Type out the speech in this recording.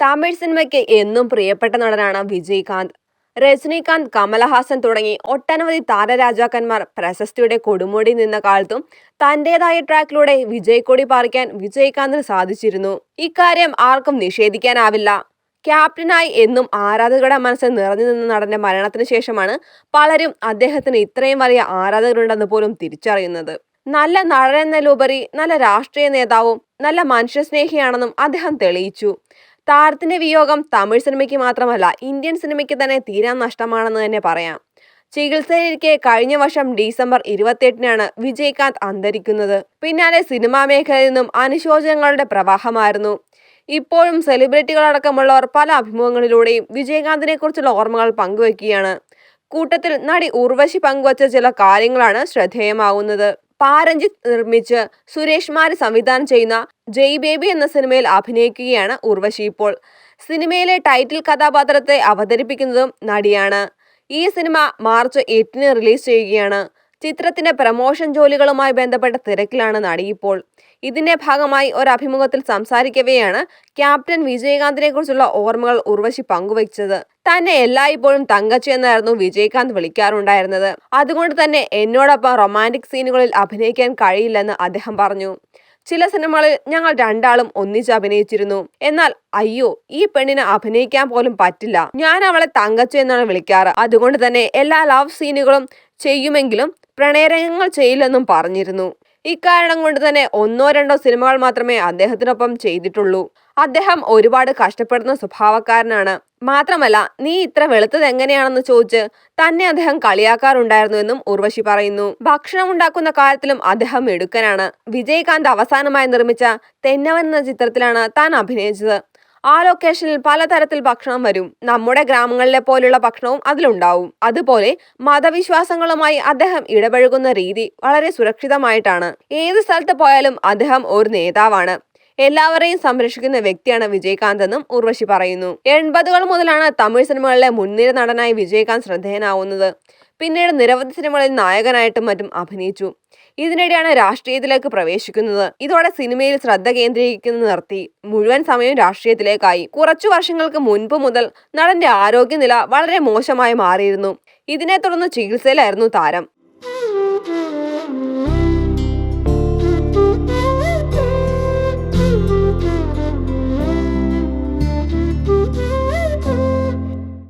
തമിഴ് സിനിമയ്ക്ക് എന്നും പ്രിയപ്പെട്ട നടനാണ് വിജയ്കാന്ത്. രജനീകാന്ത് കമലഹാസൻ തുടങ്ങി ഒട്ടനവധി താരരാജാക്കന്മാർ പ്രശസ്തിയുടെ കൊടുമുടി നിന്ന കാലത്തും തന്റേതായ ട്രാക്കിലൂടെ വിജയ് കൊടി പാറിക്കാൻ വിജയ്കാന്തിന് സാധിച്ചിരുന്നു. ഇക്കാര്യം ആർക്കും നിഷേധിക്കാനാവില്ല. ക്യാപ്റ്റനായി എന്നും ആരാധകരുടെ മനസ്സിൽ നിറഞ്ഞു നിന്ന നടന്റെ മരണത്തിന് ശേഷമാണ് പലരും അദ്ദേഹത്തിന് ഇത്രയും വലിയ ആരാധകരുണ്ടെന്ന് പോലും തിരിച്ചറിയുന്നത്. നല്ല നടനെന്നതിലുപരി നല്ല രാഷ്ട്രീയ നേതാവും നല്ല മനുഷ്യസ്നേഹിയാണെന്നും അദ്ദേഹം തെളിയിച്ചു. താരത്തിന്റെ വിയോഗം തമിഴ് സിനിമയ്ക്ക് മാത്രമല്ല ഇന്ത്യൻ സിനിമയ്ക്ക് തന്നെ തീരാൻ നഷ്ടമാണെന്ന് തന്നെ പറയാം. ചികിത്സയിലിരിക്കെ കഴിഞ്ഞ വർഷം ഡിസംബർ ഇരുപത്തിയെട്ടിനാണ് വിജയ്കാന്ത് അന്തരിക്കുന്നത്. പിന്നാലെ സിനിമാ മേഖലയിൽ നിന്നും അനുശോചനങ്ങളുടെ പ്രവാഹമായിരുന്നു. ഇപ്പോഴും സെലിബ്രിറ്റികളടക്കമുള്ളവർ പല അഭിമുഖങ്ങളിലൂടെയും വിജയകാന്തിനെ കുറിച്ചുള്ള ഓർമ്മകൾ പങ്കുവയ്ക്കുകയാണ്. കൂട്ടത്തിൽ നടി ഉർവശി പങ്കുവച്ച ചില കാര്യങ്ങളാണ് ശ്രദ്ധേയമാവുന്നത് പാരഞ്ജിത്ത് നിർമ്മിച്ച് സുരേഷ് മാരി സംവിധാനം ചെയ്യുന്ന ജയ് ബേബി എന്ന സിനിമയിൽ അഭിനയിക്കുകയാണ് ഉർവശി ഇപ്പോൾ. സിനിമയിലെ ടൈറ്റിൽ കഥാപാത്രത്തെ അവതരിപ്പിക്കുന്നതും നടിയാണ്. ഈ സിനിമ മാർച്ച് എട്ടിന് റിലീസ് ചെയ്യുകയാണ്. ചിത്രത്തിന്റെ പ്രമോഷൻ ജോലികളുമായി ബന്ധപ്പെട്ട തിരക്കിലാണ് നടി ഇപ്പോൾ. ഇതിന്റെ ഭാഗമായി ഒരു അഭിമുഖത്തിൽ സംസാരിക്കവെയാണ് ക്യാപ്റ്റൻ വിജയകാന്തിനെ കുറിച്ചുള്ള ഓർമ്മകൾ ഉർവശി പങ്കുവച്ചത്. തന്നെ എല്ലായ്പ്പോഴും തങ്കച്ചു എന്നായിരുന്നു വിജയകാന്ത് വിളിക്കാറുണ്ടായിരുന്നത്. അതുകൊണ്ട് തന്നെ എന്നോടൊപ്പം റൊമാന്റിക് സീനുകളിൽ അഭിനയിക്കാൻ കഴിയില്ലെന്ന് അദ്ദേഹം പറഞ്ഞു. ചില സിനിമകളിൽ ഞങ്ങൾ രണ്ടാളും ഒന്നിച്ച് അഭിനയിച്ചിരുന്നു. എന്നാൽ അയ്യോ ഈ പെണ്ണിന് അഭിനയിക്കാൻ പോലും പറ്റില്ല. ഞാൻ അവളെ തങ്കച്ചു എന്നാണ് വിളിക്കാറ്. അതുകൊണ്ട് തന്നെ എല്ലാ ലവ് സീനുകളും ചെയ്യുമെങ്കിലും പ്രണയരംഗങ്ങൾ ചെയ്യില്ലെന്നും പറഞ്ഞിരുന്നു. ഇക്കാരണം കൊണ്ട് തന്നെ ഒന്നോ രണ്ടോ സിനിമകൾ മാത്രമേ അദ്ദേഹത്തിനൊപ്പം ചെയ്തിട്ടുള്ളൂ. അദ്ദേഹം ഒരുപാട് കഷ്ടപ്പെടുന്ന സ്വഭാവക്കാരനാണ്. മാത്രമല്ല നീ ഇത്ര വെളുത്തത് എങ്ങനെയാണെന്ന് ചോദിച്ച് തന്നെ അദ്ദേഹം കളിയാക്കാറുണ്ടായിരുന്നു എന്നും ഉർവശി പറയുന്നു. ഭക്ഷണം ഉണ്ടാക്കുന്ന കാര്യത്തിലും അദ്ദേഹം എടുക്കനാണ് വിജയകാന്ത് അവസാനമായി നിർമ്മിച്ച തെന്നവൻ എന്ന ചിത്രത്തിലാണ് താൻ അഭിനയിച്ചത്. ആ ലൊക്കേഷനിൽ പലതരത്തിൽ ഭക്ഷണം വരും. നമ്മുടെ ഗ്രാമങ്ങളിലെ പോലുള്ള ഭക്ഷണവും അതിലുണ്ടാവും. അതുപോലെ മതവിശ്വാസങ്ങളുമായി അദ്ദേഹം ഇടപഴകുന്ന രീതി വളരെ സുരക്ഷിതമായിട്ടാണ്. ഏത് സ്ഥലത്ത് പോയാലും അദ്ദേഹം ഒരു നേതാവാണ്. എല്ലാവരെയും സംരക്ഷിക്കുന്ന വ്യക്തിയാണ് വിജയകാന്ത് എന്നും ഉർവശി പറയുന്നു. എൺപതുകൾ മുതലാണ് തമിഴ് സിനിമകളിലെ മുൻനിര നടനായി വിജയകാന്ത് ശ്രദ്ധേയനാവുന്നത്. പിന്നീട് നിരവധി സിനിമകളിൽ നായകനായിട്ടും മറ്റും അഭിനയിച്ചു. ഇതിനിടെയാണ് രാഷ്ട്രീയത്തിലേക്ക് പ്രവേശിക്കുന്നത്. ഇതോടെ സിനിമയിൽ ശ്രദ്ധ കേന്ദ്രീകരിക്കുന്നത് നിർത്തി. മുഴുവൻ സമയം രാഷ്ട്രീയത്തിലേക്കായി. കുറച്ചു വർഷങ്ങൾക്ക് മുൻപ് മുതൽ നടന്റെ ആരോഗ്യനില വളരെ മോശമായി മാറിയിരുന്നു. ഇതിനെ തുടർന്ന് ചികിത്സയിലായിരുന്നു താരം.